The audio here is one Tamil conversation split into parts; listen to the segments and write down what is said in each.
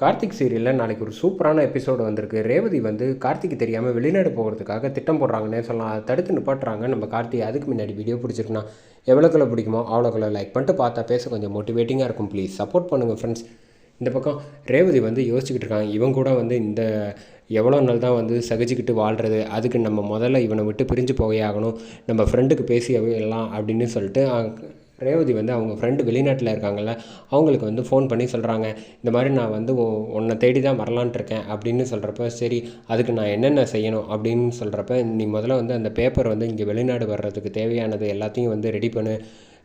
கார்த்திக் சீரியலில் நாளைக்கு ஒரு சூப்பரான எபிசோடு வந்திருக்கு. ரேவதி வந்து கார்த்திக் தெரியாமல் வெளிநாடு போகிறதுக்காக திட்டம் போடுறாங்கன்னே சொல்லலாம். அதை தடுத்து நிப்பாட்டுறாங்க. நம்ம கார்த்திக் அதுக்கு முன்னாடி வீடியோ பிடிச்சிருக்குன்னா எவ்வளோக்குள்ள பிடிக்குமோ அவ்வளோக்குள்ள லைக் பண்ணிட்டு பார்த்தா பேச கொஞ்சம் மோட்டிவேட்டிங்காக இருக்கும். ப்ளீஸ் சப்போர்ட் பண்ணுங்கள் ஃப்ரெண்ட்ஸ் இந்த பக்கம் ரேவதி வந்து யோசிச்சுக்கிட்டு இருக்காங்க. இவன் கூட வந்து இந்த எவ்வளோ நாள் தான் வந்து சகிச்சுக்கிட்டு வாழ்கிறது அதுக்கு நம்ம முதல்ல இவனை விட்டு பிரிஞ்சு போகவே ஆகணும். நம்ம ஃப்ரெண்டுக்கு பேசி எல்லாம் அப்படின்னு சொல்லிட்டு ரேவதி வந்து அவங்க ஃப்ரெண்டு வெளிநாட்டில் இருக்காங்கல்ல அவங்களுக்கு வந்து ஃபோன் பண்ணி சொல்கிறாங்க இந்த மாதிரி நான் வந்து உன்னை தேடி தான் வரலான்ட்டு இருக்கேன் அப்படின்னு சொல்கிறப்ப சரி அதுக்கு நான் என்னென்ன செய்யணும் அப்படின்னு சொல்கிறப்ப நீ முதல்ல வந்து அந்த பேப்பர் வந்து இங்கே வெளிநாடு வர்றதுக்கு தேவையானது எல்லாத்தையும் வந்து ரெடி பண்ணு.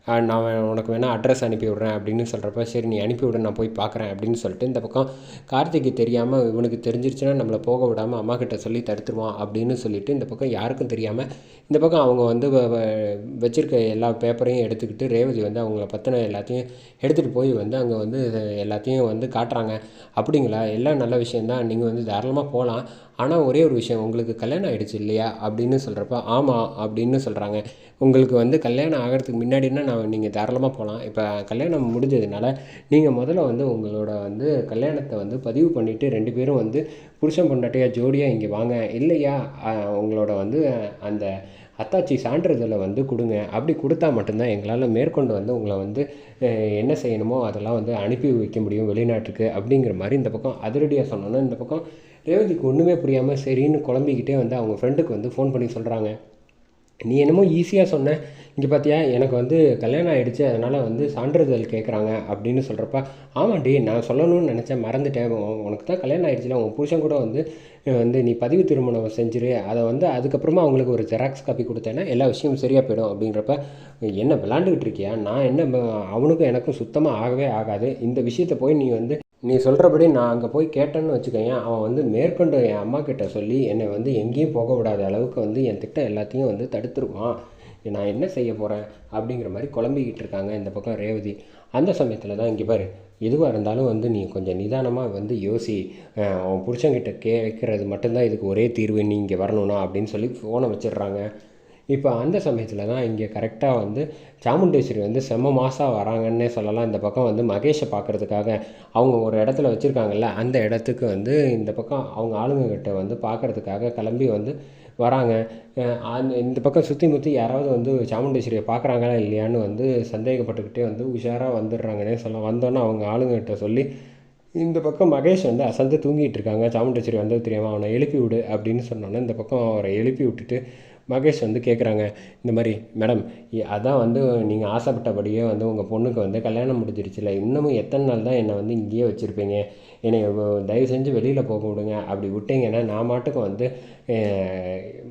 நான் உனக்கு வேணால் அட்ரஸ் அனுப்பி விட்றேன் அப்படின்னு சொல்கிறப்ப சரி நீ அனுப்பி விடு நான் போய் பார்க்குறேன் அப்படின்னு சொல்லிட்டு இந்த பக்கம் கார்த்திக்கு தெரியாமல் இவனுக்கு தெரிஞ்சிருச்சுன்னா நம்மளை போக விடாமல் அம்மா கிட்ட சொல்லி தடுத்துருவான் அப்படின்னு சொல்லிட்டு இந்த பக்கம் யாருக்கும் தெரியாமல் இந்த பக்கம் அவங்க வந்து வ- வ- எல்லா பேப்பரையும் எடுத்துக்கிட்டு ரேவதி வந்து அவங்கள பற்றின எல்லாத்தையும் எடுத்துகிட்டு போய் வந்து அங்கே வந்து எல்லாத்தையும் வந்து காட்டுறாங்க. அப்படிங்களா? எல்லாம் நல்ல விஷயந்தான் நீங்கள் வந்து தாராளமாக போகலாம் ஆனால் ஒரே ஒரு விஷயம் உங்களுக்கு கல்யாணம் ஆகிடுச்சு இல்லையா? அப்படின்னு சொல்கிறப்ப ஆமாம் அப்படின்னு சொல்கிறாங்க உங்களுக்கு வந்து கல்யாணம் ஆகிறதுக்கு முன்னாடின்னா நான் நீங்கள் தாராளமாக போகலாம் இப்போ கல்யாணம் முடிஞ்சதுனால நீங்கள் முதல்ல வந்து உங்களோட வந்து கல்யாணத்தை வந்து பதிவு பண்ணிவிட்டு ரெண்டு பேரும் வந்து புருஷன் பொண்டாட்டியாக ஜோடியாக இங்கே வாங்க. இல்லையா? உங்களோட வந்து அந்த அத்தாச்சி சான்றிதழை வந்து கொடுங்க. அப்படி கொடுத்தா மட்டும்தான் எங்களால் மேற்கொண்டு வந்து உங்களை வந்து என்ன செய்யணுமோ அதெல்லாம் வந்து அனுப்பி வைக்க முடியும் வெளிநாட்டுக்கு அப்படிங்கிற மாதிரி இந்த பக்கம் அதிரடியாக சொன்னோன்னா இந்த பக்கம் ரேவதிக்கு ஒன்றுமே புரியாமல் சரின்னு குழம்பிக்கிட்டே வந்து அவங்க ஃப்ரெண்டுக்கு வந்து ஃபோன் பண்ணி சொல்கிறாங்க நீ என்னமோ ஈஸியாக சொன்ன. இங்கே பார்த்தியா எனக்கு வந்து கல்யாணம் ஆகிடுச்சு அதனால் வந்து சான்றிதழ் கேட்குறாங்க அப்படின்னு சொல்கிறப்ப ஆமாண்டி நான் சொல்லணும்னு நினச்சேன் மறந்துட்டேன். உனக்கு தான் கல்யாணம் ஆகிடுச்சுல உன் புருஷன் கூட வந்து வந்து நீ பதிவு திருமணம் செஞ்சிரு அதை வந்து அதுக்கப்புறமா அவங்களுக்கு ஒரு ஜெராக்ஸ் காப்பி கொடுத்தேன்னா எல்லா விஷயமும் சரியாக போயிடும் அப்படின்றப்ப என்ன விளாண்டுக்கிட்டு இருக்கியா? நான் என்ன அவனுக்கும் எனக்கும் சுத்தமாக ஆகவே ஆகாது. இந்த விஷயத்தை போய் நீ வந்து நீ சொல்கிறபடி நான் அங்கே போய் கேட்டேன்னு வச்சுக்கோயேன் அவன் வந்து மேற்கொண்டு என் அம்மா கிட்ட சொல்லி என்னை வந்து எங்கேயும் போக விடாத அளவுக்கு வந்து என் திட்டம் எல்லாத்தையும் வந்து தடுத்துருவான். நான் என்ன செய்ய போகிறேன் அப்படிங்கிற மாதிரி குழம்பிக்கிட்டு இருக்காங்க இந்த பக்கம் ரேவதி. அந்த சமயத்தில் தான் இங்கே பாரு எதுவாக இருந்தாலும் வந்து நீ கொஞ்சம் நிதானமாக வந்து யோசி அவன் உன் கேட்கறது கேட்குறது மட்டும்தான் இதுக்கு ஒரே தீர்வு நீ இங்கே வரணும்னா அப்படின்னு சொல்லி ஃபோனை வச்சிடுறாங்க. இப்போ அந்த சமயத்தில் தான் இங்கே கரெக்டாக வந்து சாமுண்டேஸ்வரி வந்து செம்ம மாதம் வராங்கன்னே சொல்லலாம். இந்த பக்கம் வந்து மகேஷை பார்க்குறதுக்காக அவங்க ஒரு இடத்துல வச்சுருக்காங்கல்ல அந்த இடத்துக்கு வந்து இந்த பக்கம் அவங்க ஆளுங்கக்கிட்ட வந்து பார்க்குறதுக்காக கிளம்பி வந்து வராங்க. அந்த இந்த பக்கம் சுற்றி முற்றி யாராவது வந்து சாமுண்டேஸ்வரியை பார்க்குறாங்களா இல்லையான்னு வந்து சந்தேகப்பட்டுக்கிட்டே வந்து உஷாராக வந்துடுறாங்கன்னே சொல்லலாம். வந்தோன்னே அவங்க ஆளுங்கக்கிட்ட சொல்லி இந்த பக்கம் மகேஷ் வந்து அசந்து தூங்கிட்டு இருக்காங்க. சாமுண்டேஸ்வரி வந்தது தெரியாமல் அவனை எழுப்பி விடு அப்படின்னு சொன்னோன்னே இந்த பக்கம் அவரை எழுப்பி விட்டுட்டு மகேஷ் வந்து கேட்குறாங்க இந்த மாதிரி மேடம் அதான் வந்து நீங்கள் ஆசைப்பட்டபடியே வந்து உங்கள் பொண்ணுக்கு வந்து கல்யாணம் முடிஞ்சிருச்சுல இன்னமும் எத்தனை நாள் தான் என்னை வந்து இங்கேயே வச்சுருப்பீங்க? என்னை தயவு செஞ்சு வெளியில் போக விடுங்க அப்படி விட்டீங்கன்னா நான் மாட்டுக்கு வந்து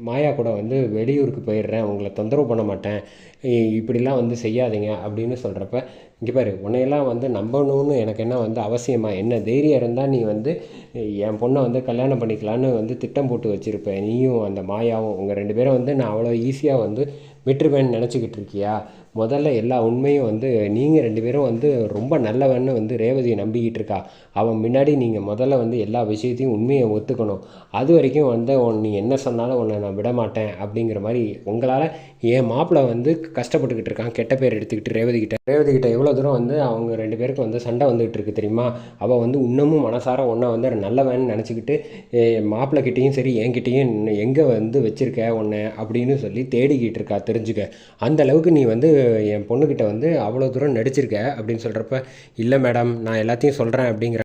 மாயா கூட வந்து வெளியூருக்கு போயிடுறேன் உங்களை தொந்தரவு பண்ண மாட்டேன் இப்படிலாம் வந்து செய்யாதீங்க அப்படின்னு சொல்கிறப்ப இங்கே பாரு உன்னையெல்லாம் வந்து நம்பணும்னு எனக்கு என்ன வந்து அவசியமா? என்ன தைரியம் இருந்தால் நீ வந்து என் பொண்ணை வந்து கல்யாணம் பண்ணிக்கலான்னு வந்து திட்டம் போட்டு வச்சுருப்பேன் நீயும் அந்த மாயாவும் உங்கள் ரெண்டு பேரும் வந்து நான் அவ்வளோ ஈஸியாக வந்து விட்டுருவேன்னு நினச்சிக்கிட்டு இருக்கியா? முதல்ல எல்லா உண்மையும் வந்து நீங்கள் ரெண்டு பேரும் வந்து ரொம்ப நல்லவன்னு வந்து ரேவதியை நம்பிக்கிட்டு இருக்கா. அவன் முன்னாடி நீங்கள் முதல்ல வந்து எல்லா விஷயத்தையும் உண்மையை ஒத்துக்கணும். அது வரைக்கும் வந்து உன் நீ என்ன சொன்னாலும் உன்னை நான் விட மாட்டேன் அப்படிங்கிற மாதிரி உங்களால் என் மாப்பிள்ளை வந்து கஷ்டப்பட்டுக்கிட்டு இருக்கான். கெட்ட பேர் எடுத்துக்கிட்டு ரேவதி கிட்ட. ரேவதி கிட்ட எவ்வளோ தூரம் வந்து அவங்க ரெண்டு பேருக்கும் வந்து சண்டை வந்துகிட்டு இருக்கு தெரியுமா? அவள் வந்து இன்னமும் மனசார உன்னை வந்து நல்லவன் நினச்சிக்கிட்டு மாப்பிள்ளை கிட்டேயும் சரி என்கிட்டயும் எங்கே வந்து வச்சுருக்க உன்னை? அப்படின்னு சொல்லி தேடிக்கிட்டு இருக்கா தெரிஞ்சுக்க. அந்த அளவுக்கு நீ வந்து என் பொண்ணுக்கிட்ட வந்து அவ்வளோ தூரம் நடிச்சிருக்க? அப்படின்னு சொல்கிறப்ப இல்லை மேடம் நான் எல்லாத்தையும் சொல்கிறேன் அப்படிங்கிற